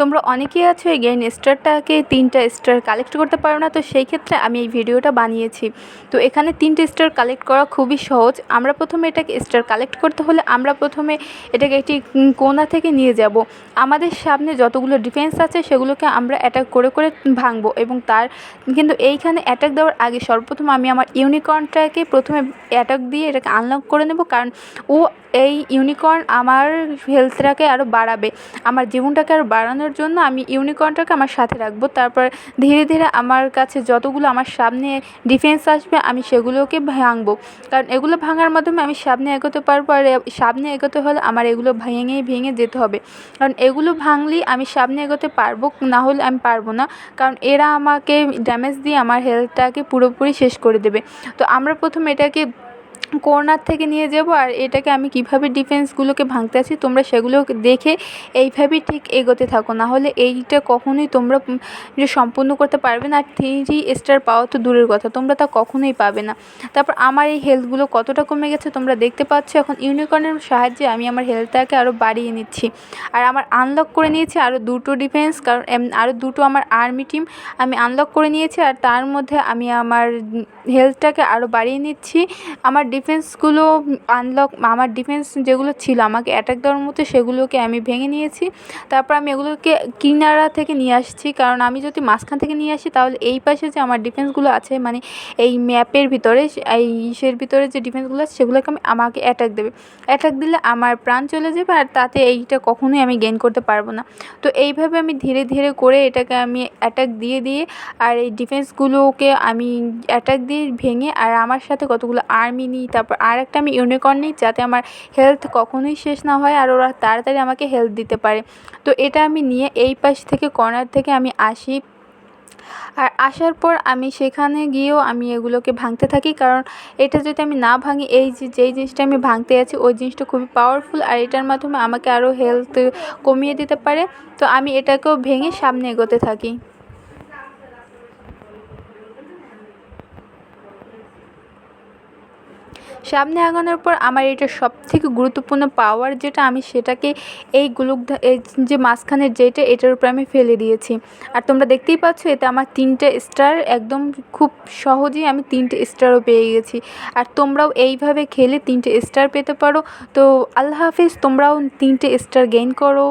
তোমরা অনেকেই আছো এই গেইন স্টারটাকে তিনটা স্টার কালেক্ট করতে পারো না, তো সেই ক্ষেত্রে আমি এই ভিডিওটা বানিয়েছি। তো এখানে তিনটে স্টার কালেক্ট করা খুবই সহজ। আমরা প্রথমে এটাকে স্টার কালেক্ট করতে হলে আমরা প্রথমে এটাকে একটি কোনা থেকে নিয়ে যাব। আমাদের সামনে যতগুলো ডিফেন্স আছে সেগুলোকে আমরা অ্যাটাক করে করে ভাঙবো এবং তার কিন্তু এইখানে অ্যাটাক দেওয়ার আগে সর্বপ্রথম আমি আমার ইউনিকর্নটাকে প্রথমে অ্যাটাক দিয়ে এটাকে আনলক করে নেব, কারণ ও এই ইউনিকর্ন আমার হেলথটাকে আরও বাড়াবে, আমার জীবনটাকে আরও বাড়ানোর জন্য আমি ইউনিকর্নটাকে আমার সাথে রাখব। তারপর ধীরে ধীরে আমার কাছে যতগুলো আমার সামনে ডিফেন্স আসবে, আমি সেগুলোকে ভাঙবো। কারণ এগুলো ভাঙার মাধ্যমে আমি সামনে এগোতে পারব আর সামনে এগোতে হলে আমার এগুলো ভেঙে ভেঙে যেতে হবে। কারণ এগুলো ভাঙলেই আমি সামনে এগোতে পারব, না হলে আমি পারব না। কারণ এরা আমাকে ড্যামেজ দিয়ে আমার হেলথটাকে পুরোপুরি শেষ করে দেবে। তো আমরা প্রথম এটাকে কর্নার থেকে নিয়ে যাব আর এটাকে আমি কীভাবে ডিফেন্সগুলোকে ভাঙতে আছি, তোমরা সেগুলো দেখে এইভাবেই ঠিক এগোতে থাকো। নাহলে এইটা কখনোই তোমরা যে সম্পূর্ণ করতে পারবে না, আর থ্রি স্টার পাওয়া তো দূরের কথা, তোমরা তা কখনোই পাবে না। তারপর আমার এই হেলথগুলো কতটা কমে গেছে তোমরা দেখতে পাচ্ছ, এখন ইউনিকর্নের সাহায্যে আমি আমার হেলথটাকে আরও বাড়িয়ে নিচ্ছি। আর আমার আনলক করে নিয়েছি আরও দুটো ডিফেন্স কারণ আরও দুটো আমার আর্মি টিম আমি আনলক করে নিয়েছি, আর তার মধ্যে আমি আমার হেলথটাকে আরও বাড়িয়ে নিচ্ছি। আমার ডিফেন্সগুলো আনলক আমার ডিফেন্স যেগুলো ছিল, আমাকে অ্যাটাক দেওয়ার মতো সেগুলোকে আমি ভেঙে নিয়েছি। তারপর আমি এগুলোকে কিনারা থেকে নিয়ে আসছি, কারণ আমি যদি মাঝখান থেকে নিয়ে আসি, তাহলে এই পাশে যে আমার ডিফেন্সগুলো আছে মানে এই ম্যাপের ভিতরে, এই ইসের ভিতরে যে ডিফেন্সগুলো আছে, সেগুলোকে আমি, আমাকে অ্যাটাক দেবে। অ্যাটাক দিলে আমার প্রাণ চলে যাবে, আর তাতে এইটা কখনোই আমি গেন করতে পারব না। তো এইভাবে আমি ধীরে ধীরে করে এটাকে আমি অ্যাটাক দিয়ে দিয়ে, আর এই ডিফেন্সগুলোকে আমি অ্যাটাক দিয়ে ভেঙে, আর আমার সাথে কতগুলো আর্মি নিই তারপর আর একটা আমি ইউনিকর্ন নিই যাতে আমার হেলথ কখনোই শেষ না হয় আর ওরা তাড়াতাড়ি আমাকে হেল্প দিতে পারে। তো এটা আমি নিয়ে এই পাশ থেকে কর্নার থেকে আমি আসি। আর আসার পর আমি সেখানে গিয়েও আমি এগুলোকে ভাঙতে থাকি কারণ এটা যদি আমি না ভাঙি, এই যে, যেই জিনিসটা আমি ভাঙতে যাচ্ছি, ওই জিনিসটা খুবই পাওয়ারফুল আর এটার মাধ্যমে আমাকে আরও হেলথ কমিয়ে দিতে পারে। তো আমি এটাকেও ভেঙে সামনে এগোতে থাকি। সামনে আগানোর পর আমার এটা সব থেকে গুরুত্বপূর্ণ পাওয়ার যেটা আমি সেটাকে এই গুলুক যে মাঝখানের যেটা, এটার উপর আমি ফেলে দিয়েছি। আর তোমরা দেখতেই পাচ্ছ, এতে আমার তিনটে স্টার একদম খুব সহজেই আমি তিনটে স্টারও পেয়ে গেছি। আর তোমরাও এইভাবে খেলে তিনটে স্টার পেতে পারো। তো আল্লাহ হাফিজ, তোমরাও তিনটে স্টার গেইন করো।